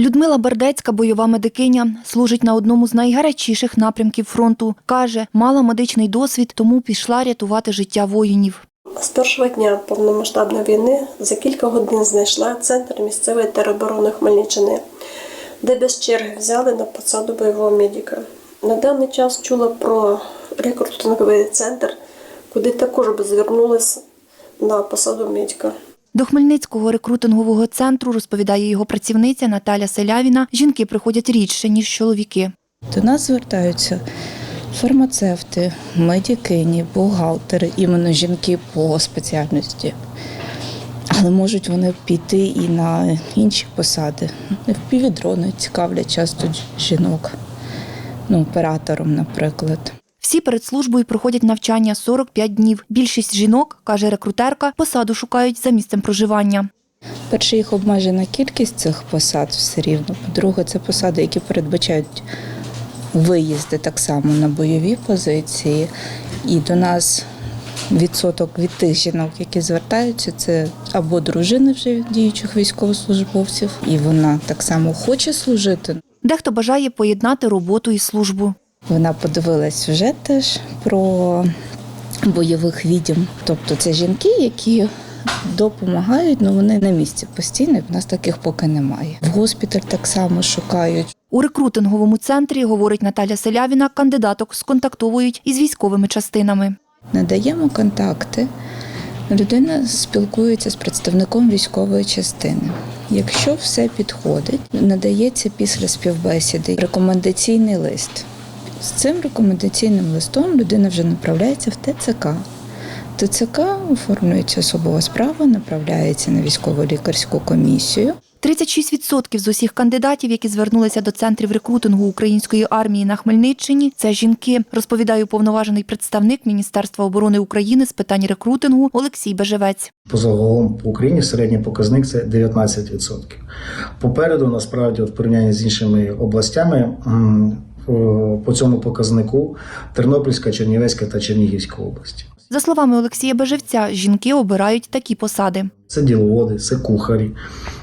Людмила Бердецька, бойова медикиня, служить на одному з найгарячіших напрямків фронту. Каже, мала медичний досвід, тому пішла рятувати життя воїнів. З першого дня повномасштабної війни за кілька годин знайшла центр місцевої тероборони Хмельниччини, де без черги взяли на посаду бойового медика. На даний час чула про рекрутинговий центр, куди також би звернулась на посаду медика. До Хмельницького рекрутингового центру, розповідає його працівниця Наталя Селявіна, жінки приходять рідше, ніж чоловіки. До нас звертаються фармацевти, медикині, бухгалтери, іменно жінки по спеціальності. Але можуть вони піти і на інші посади. Впівдрони цікавлять часто жінок, ну, оператором, наприклад. Всі перед службою проходять навчання 45 днів. Більшість жінок, каже рекрутерка, посаду шукають за місцем проживання. Перше, їх обмежена кількість цих посад все рівно. По-друге, це посади, які передбачають виїзди так само на бойові позиції. І до нас відсоток від тих жінок, які звертаються, це або дружини вже діючих військовослужбовців, і вона так само хоче служити. Дехто бажає поєднати роботу і службу. Вона подивилась сюжет теж про бойових відьм. Тобто це жінки, які допомагають, але вони на місці постійно. і В нас таких поки немає. В госпіталь так само шукають. У рекрутинговому центрі, говорить Наталя Селявіна, кандидаток сконтактовують із військовими частинами. Надаємо контакти. Людина спілкується з представником військової частини. Якщо все підходить, надається після співбесіди рекомендаційний лист. З цим рекомендаційним листом людина вже направляється в ТЦК. ТЦК оформлюється особова справа, направляється на військово-лікарську комісію. 36% з усіх кандидатів, які звернулися до центрів рекрутингу української армії на Хмельниччині, це жінки, розповідає уповноважений представник Міністерства оборони України з питань рекрутингу Олексій Бежевець. Позагалом по Україні середній показник це 19%. Попереду, насправді, в порівнянні з іншими областями, по цьому показнику Тернопільська, Чернівецька та Чернігівська області. За словами Олексія Бежевця, жінки обирають такі посади. Це діловоди, це кухарі,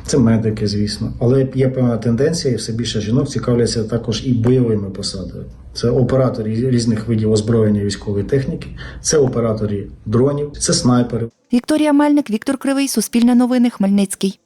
це медики, звісно. Але є певна тенденція, і все більше жінок цікавляться також і бойовими посадами. Це оператори різних видів озброєння військової техніки, це оператори дронів, це снайпери. Вікторія Мельник, Віктор Кривий, Суспільне новини, Хмельницький.